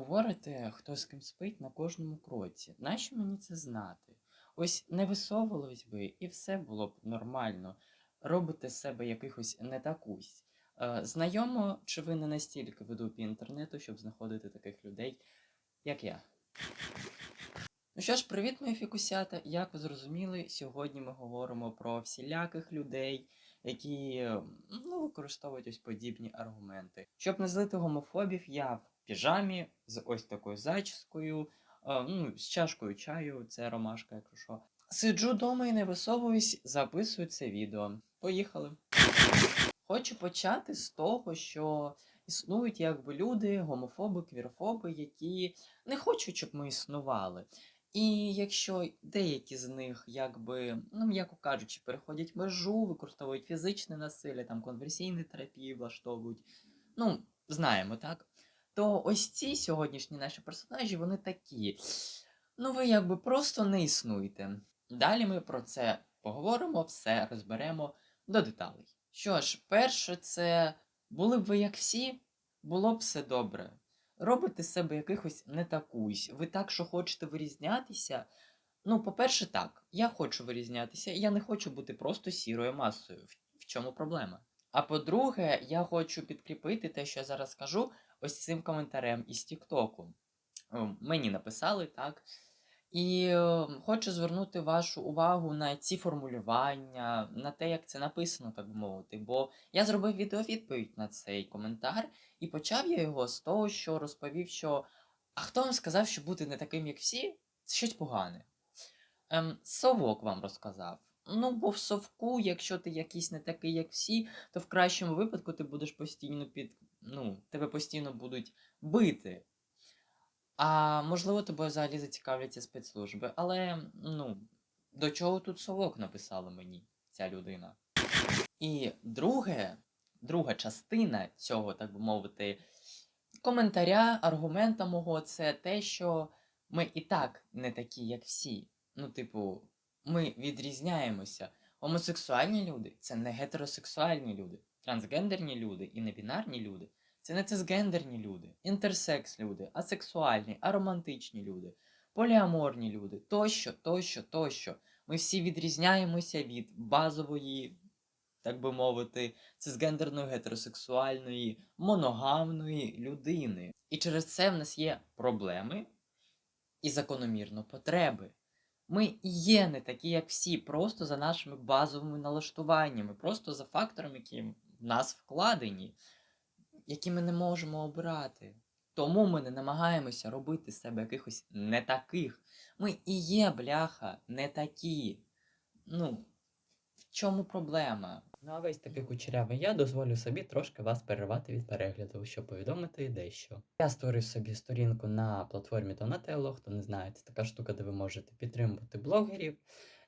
говорите, хто з ким спить на кожному кроці. Нащо мені це знати? Ось не висовувались би, і все було б нормально. Робите з себе якихось не такусь. Е, знайомо, чи ви не настільки в дупі інтернету, щоб знаходити таких людей, як я. Ну що ж, привіт, мої фікусята. Як ви зрозуміли, сьогодні ми говоримо про всіляких людей, які е, ну, використовують ось подібні аргументи. Щоб не злити гомофобів, я піжамі з ось такою зачіскою, е, ну, з чашкою чаю, це ромашка, якщо що. Сиджу вдома і не висовуюсь, записую це відео. Поїхали. Хочу почати з того, що існують якби люди, гомофоби, квірофоби, які не хочуть, щоб ми існували. І якщо деякі з них, якби, ну м'яко кажучи, переходять межу, використовують фізичне насилля, там конверсійні терапії влаштовують, ну, знаємо, так? То ось ці сьогоднішні наші персонажі, вони такі. Ну, ви якби просто не існуєте. Далі ми про це поговоримо, все розберемо до деталей. Що ж, перше, це були б ви як всі, було б все добре. Робите себе якихось не такусь. Ви так, що хочете вирізнятися. Ну, по-перше, так, я хочу вирізнятися, я не хочу бути просто сірою масою. В чому проблема? А по-друге, я хочу підкріпити те, що я зараз скажу, ось цим коментарем із Тіктоку. Ем, Мені написали, так. І е, хочу звернути вашу увагу на ці формулювання, на те, як це написано, так би мовити. Бо я зробив відеовідповідь на цей коментар, і почав я його з того, що розповів, що а хто вам сказав, що бути не таким, як всі, це щось погане. Ем, совок вам розказав. Ну, бо в совку, якщо ти якийсь не такий, як всі, то в кращому випадку ти будеш постійно під. Ну, тебе постійно будуть бити. А можливо, тобою взагалі зацікавляться спецслужби. Але, ну, до чого тут совок написала мені ця людина? І друге, друга частина цього, так би мовити, коментаря, аргумента мого, це те, що ми і так не такі, як всі. Ну, типу, ми відрізняємося. Гомосексуальні люди це не гетеросексуальні люди, трансгендерні люди і небінарні люди. Це не цисгендерні люди, інтерсекс люди, асексуальні, аромантичні люди, поліаморні люди, тощо, тощо, тощо. Ми всі відрізняємося від базової, так би мовити, цисгендерної, гетеросексуальної, моногамної людини. І через це в нас є проблеми і закономірно потреби. Ми є не такі, як всі, просто за нашими базовими налаштуваннями, просто за факторами, які в нас вкладені які ми не можемо обрати. Тому ми не намагаємося робити себе якихось не таких. Ми і є, бляха, не такі. Ну, в чому проблема? Ну, а весь такий кучерявий я дозволю собі трошки вас перервати від перегляду, щоб повідомити дещо. Я створив собі сторінку на платформі Donatello, хто не знає, це така штука, де ви можете підтримувати блогерів,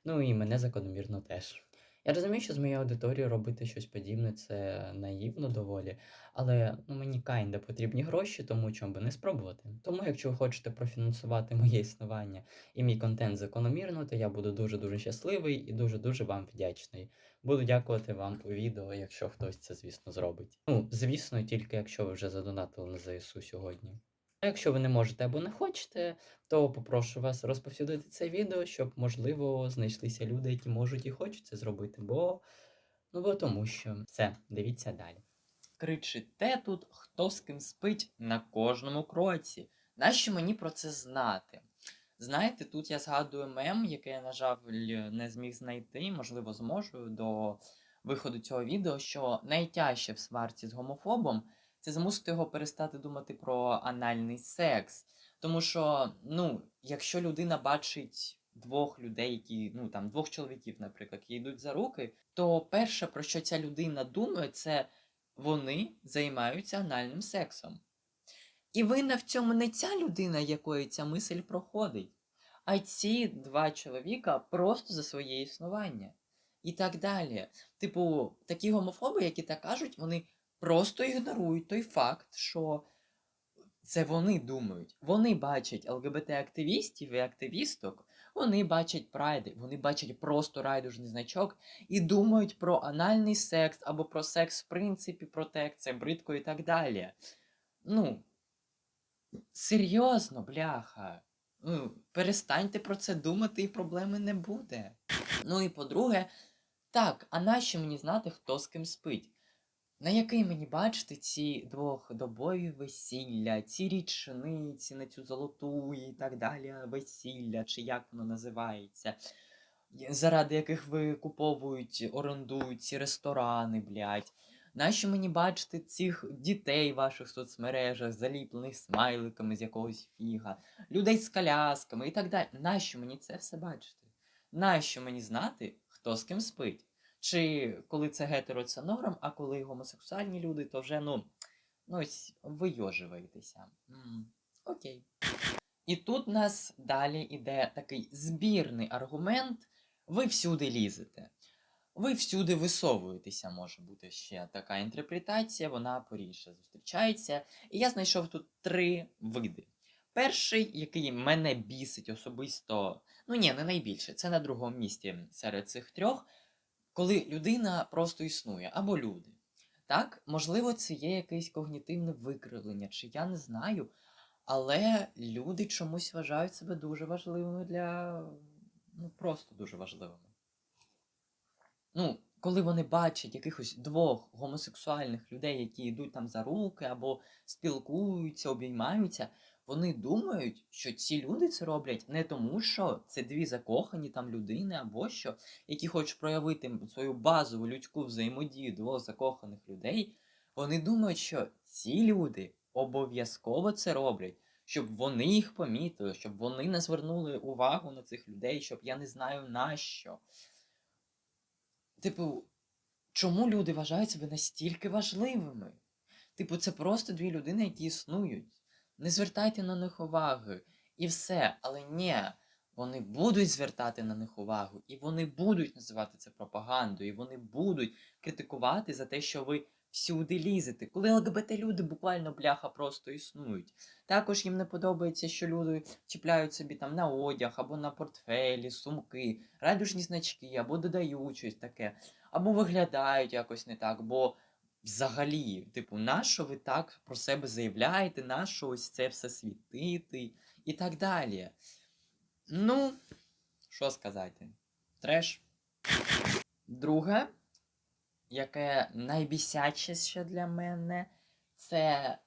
ну і мене закономірно теж. Я розумію, що з моєю аудиторією робити щось подібне це наївно доволі, але ну, мені кайнда потрібні гроші, тому чому би не спробувати. Тому, якщо ви хочете профінансувати моє існування і мій контент закономірно, то я буду дуже-дуже щасливий і дуже-дуже вам вдячний. Буду дякувати вам у відео, якщо хтось це, звісно, зробить. Ну, звісно, тільки якщо ви вже задонатили на ЗСУ сьогодні. Якщо ви не можете або не хочете, то попрошу вас розповсюдити це відео, щоб, можливо, знайшлися люди, які можуть і хочуть це зробити, бо ну бо тому що все, дивіться далі. Кричите тут, хто з ким спить на кожному кроці. Нащо мені про це знати? Знаєте, тут я згадую мем, який я, на жаль, не зміг знайти, можливо, зможу до виходу цього відео, що найтяжче в сварці з гомофобом це змусити його перестати думати про анальний секс. Тому що, ну, якщо людина бачить двох людей, які, ну там, двох чоловіків, наприклад, які йдуть за руки, то перше, про що ця людина думає, це вони займаються анальним сексом. І винна в цьому не ця людина, якої ця мисль проходить, а ці два чоловіка просто за своє існування. І так далі. Типу, такі гомофоби, які так кажуть, вони просто ігнорують той факт, що це вони думають. Вони бачать ЛГБТ-активістів і активісток, вони бачать прайди, вони бачать просто райдужний значок і думають про анальний секс або про секс в принципі, про те, як це бридко і так далі. Ну, Серйозно, бляха. Ну, перестаньте про це думати, і проблеми не буде. Ну і по-друге, так, а нащо мені знати, хто з ким спить? На який мені бачити ці двохдобові весілля, ці річниці на цю золоту і так далі весілля, чи як воно називається, заради яких ви куповують, орендують ці ресторани, блядь. Нащо мені бачити цих дітей в ваших соцмережах, заліплених смайликами з якогось фіга, людей з колясками і так далі. Нащо мені це все бачити? Нащо мені знати, хто з ким спить? Чи коли це гетеро, це норм, а коли гомосексуальні люди, то вже ну, ну ось вийоживаєтеся. М, Окей. І тут у нас далі іде такий збірний аргумент: ви всюди лізете. Ви всюди висовуєтеся, може бути ще така інтерпретація, вона порідше зустрічається. І я знайшов тут три види. Перший, який мене бісить особисто, ну ні, не найбільше, це на другому місці серед цих трьох, коли людина просто існує, або люди. Так, можливо, це є якесь когнітивне викривлення, чи я не знаю, але люди чомусь вважають себе дуже важливими для. ну, просто дуже важливими. Ну, коли вони бачать якихось двох гомосексуальних людей, які йдуть там за руки або спілкуються, обіймаються, вони думають, що ці люди це роблять не тому, що це дві закохані там людини або що, які хочуть проявити свою базову людську взаємодію двох закоханих людей. Вони думають, що ці люди обов'язково це роблять, щоб вони їх помітили, щоб вони не звернули увагу на цих людей, щоб я не знаю на що. Типу, чому люди вважають себе настільки важливими? Типу, це просто дві людини, які існують. Не звертайте на них уваги. І все. Але ні, вони будуть звертати на них увагу, і вони будуть називати це пропагандою, і вони будуть критикувати за те, що ви всюди лізете. Коли ЛГБТ-люди буквально бляха просто існують. Також їм не подобається, що люди чіпляють собі там на одяг, або на портфелі, сумки, радужні значки, або додають щось таке, або виглядають якось не так, бо взагалі, типу, нащо ви так про себе заявляєте, нащо ось це все світити і так далі. Ну, що сказати? Треш. Друге, яке найбісячіше для мене, це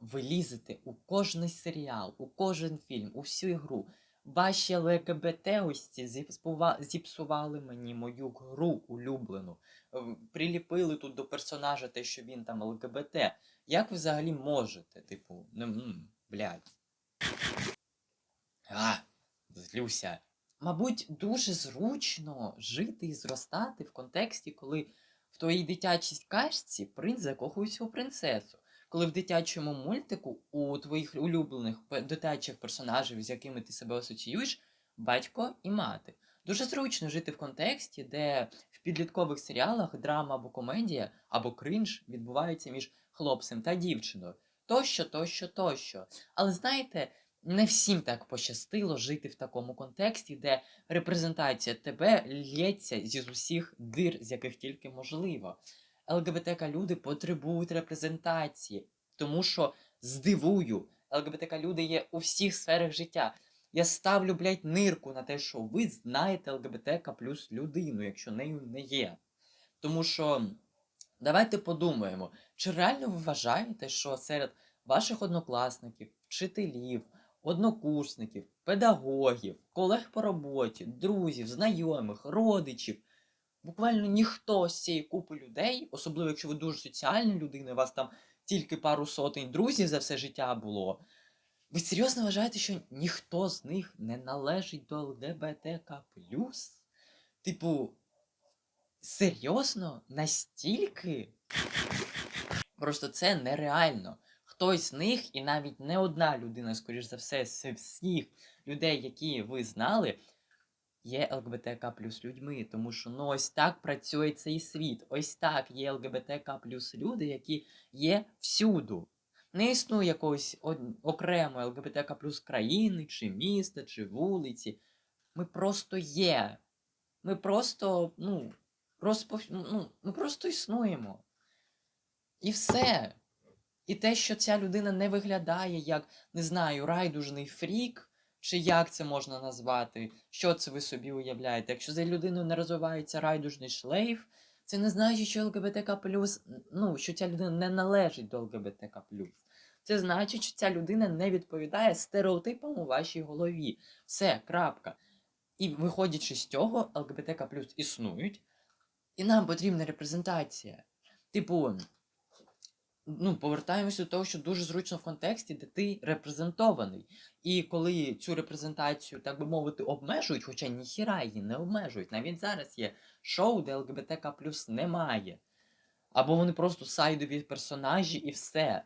ви лізете у кожний серіал, у кожен фільм, у всю ігру. Ваші ЛГБТ ось ці зіпсували мені мою гру улюблену. Е, Приліпили тут до персонажа те, що він там ЛГБТ. Як ви взагалі можете? Типу, ну, блядь. А, злюся. Мабуть, дуже зручно жити і зростати в контексті, коли в твоїй дитячій казці принц закохується у принцесу. Коли в дитячому мультику у твоїх улюблених дитячих персонажів, з якими ти себе асоціюєш, батько і мати. Дуже зручно жити в контексті, де в підліткових серіалах драма або комедія, або кринж відбуваються між хлопцем та дівчиною. Тощо, тощо, тощо. Але знаєте, не всім так пощастило жити в такому контексті, де репрезентація тебе лється зі з усіх дир, з яких тільки можливо. ЛГБТК люди потребують репрезентації, тому що здивую, ЛГБТК люди є у всіх сферах життя. Я ставлю, блядь, нирку на те, що ви знаєте ЛГБТК плюс людину, якщо нею не є. Тому що давайте подумаємо, чи реально ви вважаєте, що серед ваших однокласників, вчителів, однокурсників, педагогів, колег по роботі, друзів, знайомих, родичів. Буквально ніхто з цієї купи людей, особливо якщо ви дуже соціальна людина, у вас там тільки пару сотень друзів за все життя було. Ви серйозно вважаєте, що ніхто з них не належить до ЛГБТК? Типу, серйозно? Настільки? Просто це нереально. Хтось з них, і навіть не одна людина, скоріш за все, з всіх людей, які ви знали, є ЛГБТК плюс людьми. Тому що ну ось так працює цей світ. Ось так є ЛГБТК плюс люди, які є всюду. Не існує якогось окремої ЛГБТК плюс країни, чи міста, чи вулиці. Ми просто є. Ми просто, ну, розпов... ну, ми просто існуємо. І все. І те, що ця людина не виглядає як, не знаю, райдужний фрік, чи як це можна назвати, що це ви собі уявляєте. Якщо за людиною не розвивається райдужний шлейф, це не значить, що ЛГБТК ну, що ця людина не належить до ЛГБТК Це значить, що ця людина не відповідає стереотипам у вашій голові. Все, крапка. І виходячи з цього, ЛГБТК існують, і нам потрібна репрезентація. Типу, ну, повертаємося до того, що дуже зручно в контексті, де ти репрезентований. І коли цю репрезентацію, так би мовити, обмежують, хоча ніхіра її не обмежують. Навіть зараз є шоу, де ЛГБТК плюс немає. Або вони просто сайдові персонажі і все.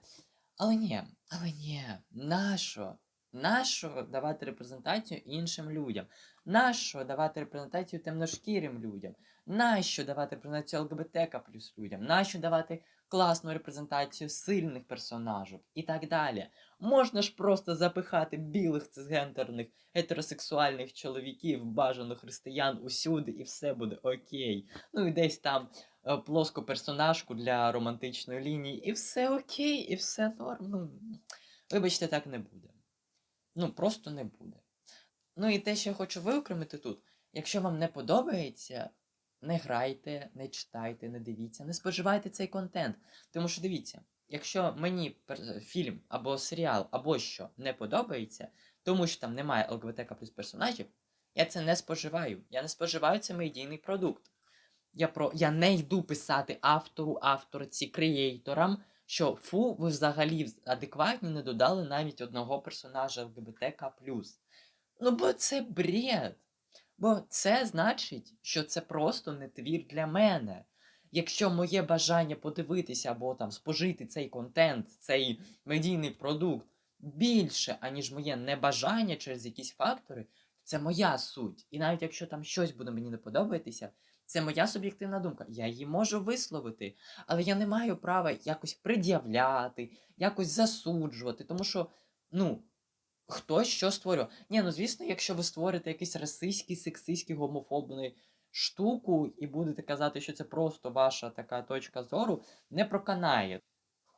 Але ні, але ні, нащо? Нащо давати репрезентацію іншим людям? Нащо давати репрезентацію темношкірим людям? Нащо давати репрезентацію ЛГБТК плюс людям? Нащо давати класну репрезентацію сильних персонажів і так далі? Можна ж просто запихати білих цисгендерних гетеросексуальних чоловіків, бажано християн усюди, і все буде окей. Ну і десь там е, плоску персонажку для романтичної лінії, і все окей, і все норм. Ну, вибачте, так не буде. Ну, просто не буде. Ну і те, що я хочу виокремити тут, якщо вам не подобається, не грайте, не читайте, не дивіться, не споживайте цей контент. Тому що дивіться, якщо мені фільм або серіал, або що не подобається, тому що там немає ЛГБТК плюс персонажів, я це не споживаю. Я не споживаю цей медійний продукт. Я про я не йду писати автору, авторці, креаторам, що фу, ви взагалі адекватні не додали навіть одного персонажа ЛГБТК. Ну, бо це бред. Бо це значить, що це просто не твір для мене. Якщо моє бажання подивитися або там спожити цей контент, цей медійний продукт більше, аніж моє небажання через якісь фактори, це моя суть. І навіть якщо там щось буде мені не подобатися, це моя суб'єктивна думка. Я її можу висловити, але я не маю права якось пред'являти, якось засуджувати, тому що, ну. Хтось що створює. Ні, ну звісно, якщо ви створите якийсь расистський, сексистський, гомофобний штуку і будете казати, що це просто ваша така точка зору, не проканає.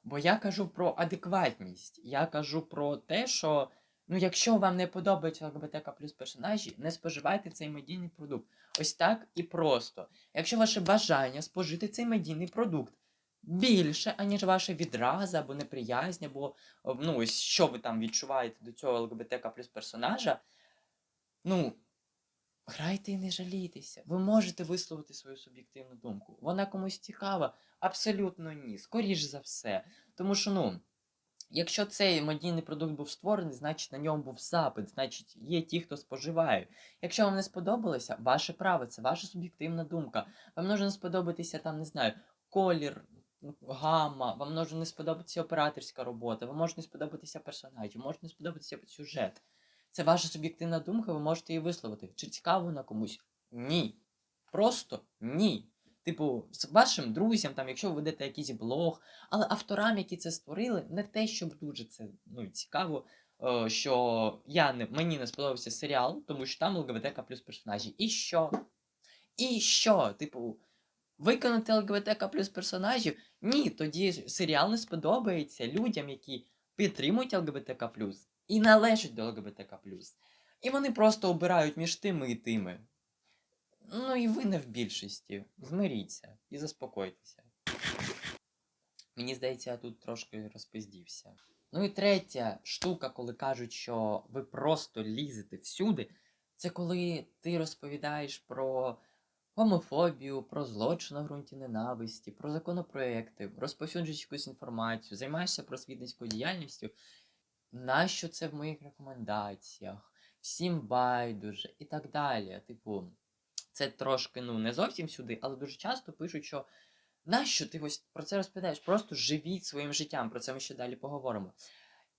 Бо я кажу про адекватність. Я кажу про те, що ну, якщо вам не подобаються ЛГБТК плюс персонажі, не споживайте цей медійний продукт. Ось так і просто. Якщо ваше бажання спожити цей медійний продукт більше, аніж ваша відраза або неприязнь, або ну, ось що ви там відчуваєте до цього ЛГБТК плюс персонажа, ну, грайте і не жалійтеся. Ви можете висловити свою суб'єктивну думку. Вона комусь цікава? Абсолютно ні. Скоріш за все. Тому що, ну. Якщо цей медійний продукт був створений, значить на ньому був запит, значить є ті, хто споживає. Якщо вам не сподобалося, ваше право, це ваша суб'єктивна думка. Вам може не сподобатися там, не знаю, колір, гамма, вам може не сподобатися операторська робота, вам може не сподобатися персонажі, може не сподобатися сюжет. Це ваша суб'єктивна думка, ви можете її висловити. Чи цікаво на комусь? Ні. Просто ні. Типу, з вашим друзям, там, якщо ви ведете якийсь блог, але авторам, які це створили, не те, щоб дуже це ну, цікаво, е, що я не, мені не сподобався серіал, тому що там ЛГБТК плюс персонажі. І що? І що? Типу, виконати ЛГБТК плюс персонажів? Ні, тоді серіал не сподобається людям, які підтримують ЛГБТК плюс і належать до ЛГБТК плюс. І вони просто обирають між тими і тими. Ну і ви не в більшості. Змиріться і заспокойтеся. Мені здається, я тут трошки розпиздівся. Ну і третя штука, коли кажуть, що ви просто лізете всюди, це коли ти розповідаєш про гомофобію, про злочин на ґрунті ненависті, про законопроекти, розповсюджуєш якусь інформацію, займаєшся просвітницькою діяльністю. Нащо це в моїх рекомендаціях? Всім байдуже і так далі. Типу, це трошки ну, не зовсім сюди, але дуже часто пишуть, що нащо ти ось про це розповідаєш? Просто живіть своїм життям, про це ми ще далі поговоримо.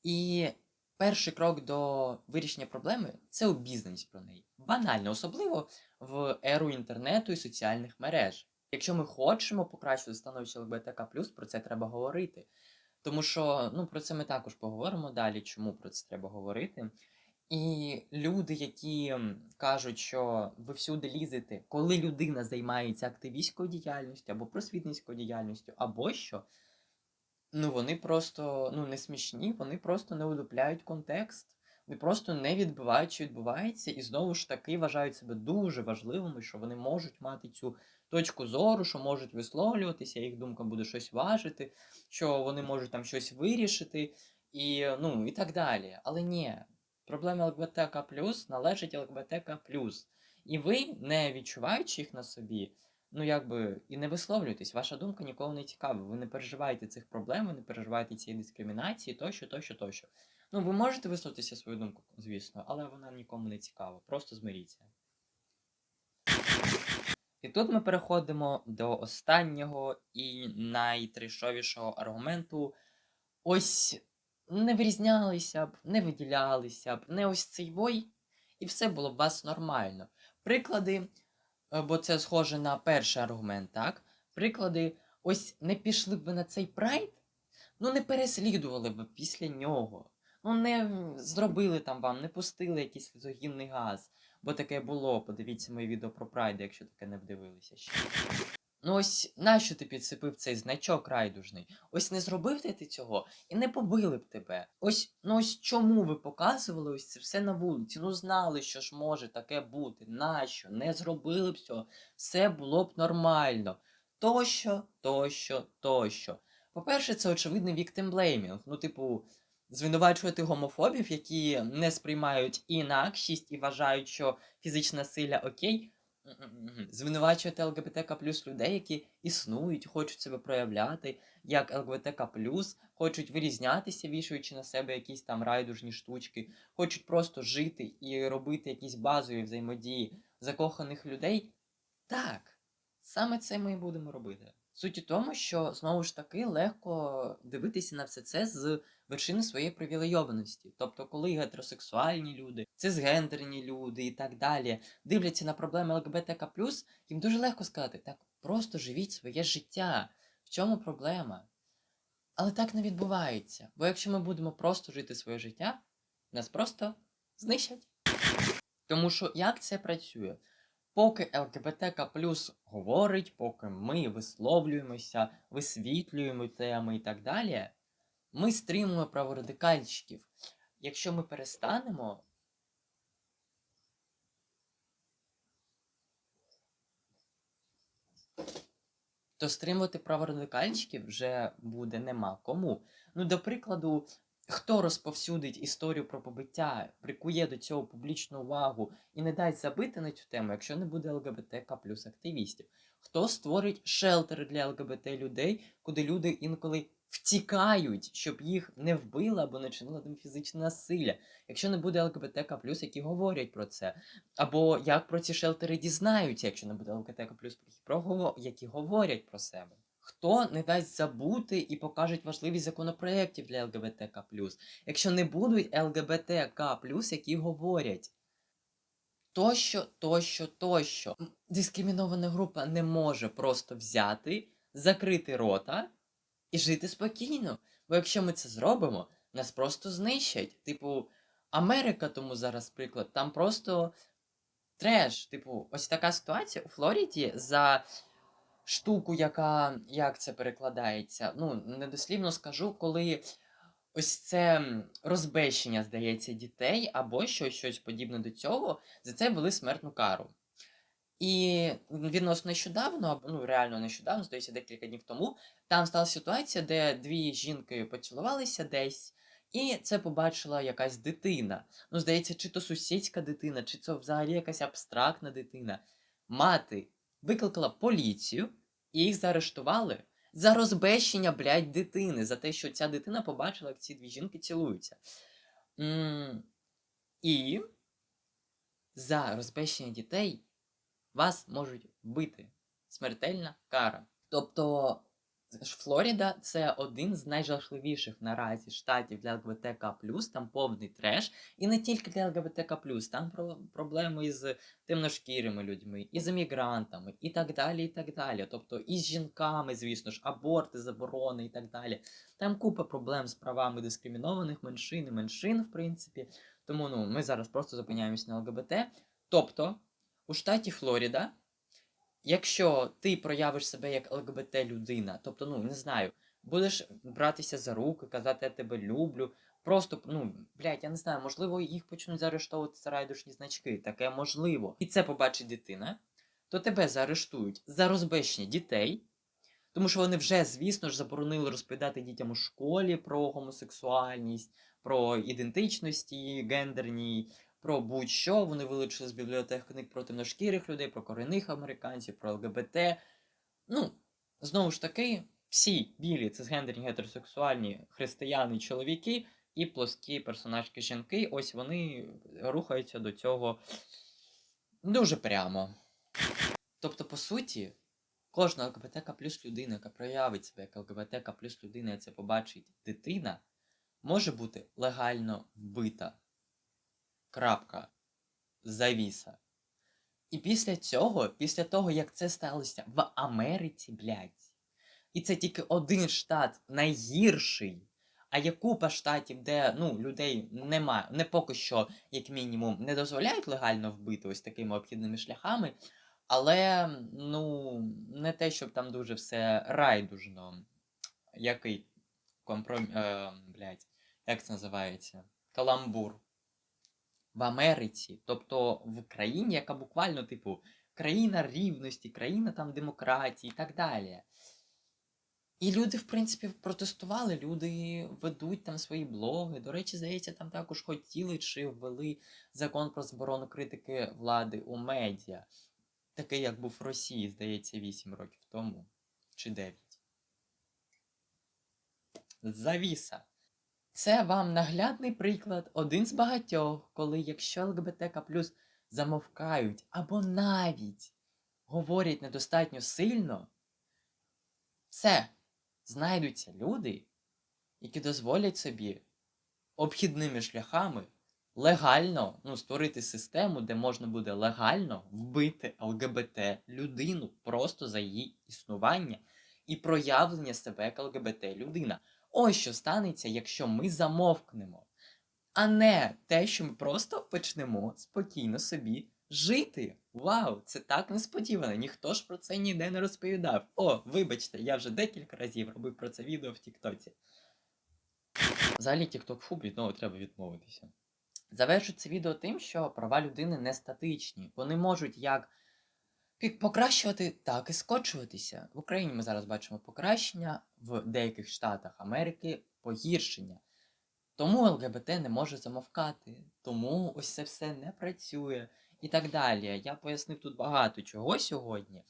І перший крок до вирішення проблеми це обізнаність про неї. Банально, особливо в еру інтернету і соціальних мереж. Якщо ми хочемо покращити становище ЛГБТК, про це треба говорити. Тому що ну, про це ми також поговоримо далі, чому про це треба говорити. І люди, які кажуть, що ви всюди лізете, коли людина займається активістською діяльністю або просвітницькою діяльністю, або що, Ну, вони просто ну, не смішні, вони просто не удупляють контекст. Вони просто не відбивають, що відбувається, і знову ж таки вважають себе дуже важливими, що вони можуть мати цю точку зору, що можуть висловлюватися, їх думка буде щось важити, що вони можуть там щось вирішити, і, ну, і так далі. Але ні, проблеми ЛГБТК належать ЛГБТК І ви, не відчуваючи їх на собі, ну якби і не висловлюєтесь, ваша думка ніколи не цікава. Ви не переживаєте цих проблем, ви не переживаєте цієї дискримінації, тощо, тощо, тощо. Ну, ви можете висловитися свою думку, звісно, але вона нікому не цікава. Просто змиріться. І тут ми переходимо до останнього і найтришовішого аргументу. Ось не вирізнялися б, не виділялися б, не ось цей вой, і все було б вас нормально. Приклади, бо це схоже на перший аргумент, так? Приклади, ось не пішли б ви на цей прайд, ну не переслідували б після нього. Ну, не зробили там вам, не пустили якийсь сльозогінний газ. Бо таке було. Подивіться моє відео про прайди, якщо таке не вдивилися ще. Ну ось нащо ти підсипив цей значок райдужний? Ось не зробив ти цього і не побили б тебе. Ось ну ось чому ви показували ось це все на вулиці? Ну знали, що ж може таке бути. Нащо? Не зробили б цього. Все було б нормально. Тощо, тощо, тощо. По-перше, це очевидний віктимблеймінг. Ну, типу, звинувачувати гомофобів, які не сприймають інакшість і вважають, що фізичне насилля окей. Звинувачувати ЛГБТК плюс людей, які існують, хочуть себе проявляти, як ЛГБТК плюс, хочуть вирізнятися, вішаючи на себе якісь там райдужні штучки, хочуть просто жити і робити якісь базові взаємодії закоханих людей. Так, саме це ми і будемо робити. Суть у тому, що знову ж таки легко дивитися на все це з вершини своєї привілейованості. Тобто, коли гетеросексуальні люди, цисгендерні люди і так далі дивляться на проблеми ЛГБТК, їм дуже легко сказати, так просто живіть своє життя. В чому проблема? Але так не відбувається. Бо якщо ми будемо просто жити своє життя, нас просто знищать. Тому що як це працює? Поки ЛГБТК плюс говорить, поки ми висловлюємося, висвітлюємо теми і так далі, ми стримуємо праворадикальщиків. Якщо ми перестанемо. То стримувати праворадикальщиків вже буде нема кому. Ну, до прикладу, хто розповсюдить історію про побиття, прикує до цього публічну увагу і не дасть забити на цю тему, якщо не буде ЛГБТК плюс активістів? Хто створить шелтери для ЛГБТ людей, куди люди інколи втікають, щоб їх не вбили або не чинили там фізичне насилля, якщо не буде ЛГБТК які говорять про це, або як про ці шелтери дізнаються, якщо не буде ЛГБТК про які говорять про себе. Хто не дасть забути і покажуть важливість законопроєктів для ЛГБТК якщо не будуть ЛГБТК які говорять. Тощо, тощо, тощо. Дискримінована група не може просто взяти, закрити рота і жити спокійно. Бо якщо ми це зробимо, нас просто знищать. Типу, Америка, тому зараз приклад, там просто треш. Типу, ось така ситуація у Флориді за штуку, яка як це перекладається. Ну, недослівно скажу, коли ось це розбещення, здається, дітей або щось, щось подібне до цього, за це ввели смертну кару. І відносно нещодавно, ну реально нещодавно, здається, декілька днів тому, там стала ситуація, де дві жінки поцілувалися десь, і це побачила якась дитина. Ну, здається, чи то сусідська дитина, чи це взагалі якась абстрактна дитина. Мати викликала поліцію і їх заарештували за розбещення, блядь, дитини, за те, що ця дитина побачила, як ці дві жінки цілуються. І за розбещення дітей вас можуть вбити. Смертельна кара. Тобто Флоріда це один з найжахливіших наразі штатів для ЛГБТК, там повний треш. І не тільки для ЛГБТК, там про проблеми з темношкірими людьми, і з емігрантами, і так далі. і так далі. Тобто і з жінками, звісно ж, аборти, заборони і так далі. Там купа проблем з правами дискримінованих меншин і меншин, в принципі. Тому ну, ми зараз просто зупиняємося на ЛГБТ. Тобто, у штаті Флоріда якщо ти проявиш себе як ЛГБТ людина, тобто, ну не знаю, будеш братися за руки, казати я тебе люблю. Просто, ну, блядь, я не знаю, можливо, їх почнуть заарештовувати за райдушні значки. Таке можливо. І це побачить дитина, то тебе заарештують за розбещення дітей. Тому що вони вже, звісно ж, заборонили розповідати дітям у школі про гомосексуальність, про ідентичності гендерні, про будь-що. Вони вилучили з бібліотек книг про темношкірих людей, про корінних американців, про ЛГБТ. Ну, знову ж таки, всі білі цисгендерні гетеросексуальні християни, чоловіки і плоскі персонажки жінки, ось вони рухаються до цього дуже прямо. Тобто, по суті, кожна ЛГБТК плюс людина, яка проявить себе як ЛГБТК плюс людина, і це побачить дитина, може бути легально вбита. Крапка. Завіса. І після цього, після того, як це сталося в Америці, блядь, і це тільки один штат найгірший, а є купа штатів, де ну, людей немає, не поки що, як мінімум, не дозволяють легально вбити ось такими обхідними шляхами, але ну, не те, щоб там дуже все райдужно. Який компром... Е, блядь, як це називається? Каламбур. В Америці, тобто в країні, яка буквально, типу, країна рівності, країна там демократії і так далі. І люди, в принципі, протестували, люди ведуть там свої блоги. До речі, здається, там також хотіли чи ввели закон про заборону критики влади у медіа. Такий, як був в Росії, здається, 8 років тому. Чи 9. Завіса. Це вам наглядний приклад, один з багатьох, коли якщо ЛГБТК плюс замовкають або навіть говорять недостатньо сильно, все, знайдуться люди, які дозволять собі обхідними шляхами легально ну, створити систему, де можна буде легально вбити ЛГБТ людину просто за її існування і проявлення себе як ЛГБТ людина. Ось що станеться, якщо ми замовкнемо, а не те, що ми просто почнемо спокійно собі жити. Вау, це так несподівано. Ніхто ж про це ніде не розповідав. О, вибачте, я вже декілька разів робив про це відео в Тіктоці. Взагалі, Тікток фу, від нього треба відмовитися. Завершу це відео тим, що права людини не статичні. Вони можуть як покращувати, так і скочуватися. В Україні ми зараз бачимо покращення, в деяких штатах Америки погіршення. Тому ЛГБТ не може замовкати, тому ось це все не працює і так далі. Я пояснив тут багато чого сьогодні.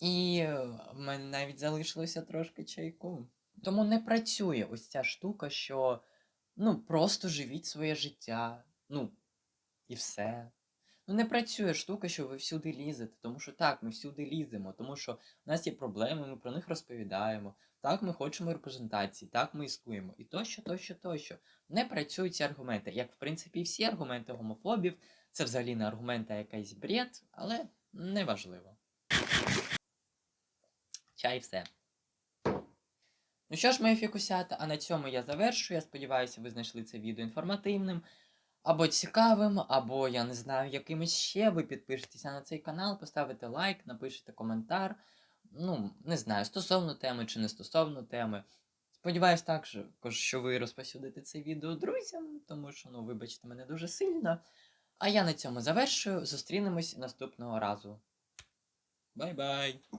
І в мене навіть залишилося трошки чайку. Тому не працює ось ця штука, що ну просто живіть своє життя. Ну, і все. Ну, не працює штука, що ви всюди лізете, тому що так, ми всюди ліземо, тому що в нас є проблеми, ми про них розповідаємо. Так, ми хочемо репрезентації, так ми існуємо. І тощо, тощо, тощо. Не працюють ці аргументи. Як, в принципі, всі аргументи гомофобів, це взагалі не аргументи, а якийсь бред, але неважливо. Чай все. Ну що ж, мої фікусята, а на цьому я завершую. Я сподіваюся, ви знайшли це відео інформативним або цікавим, або я не знаю, якимось ще. Ви підпишетеся на цей канал, поставите лайк, напишете коментар. Ну, не знаю, стосовно теми чи не стосовно теми. Сподіваюсь також, що ви розпосюдите це відео друзям, тому що, ну, вибачте мене дуже сильно. А я на цьому завершую. Зустрінемось наступного разу. Бай-бай!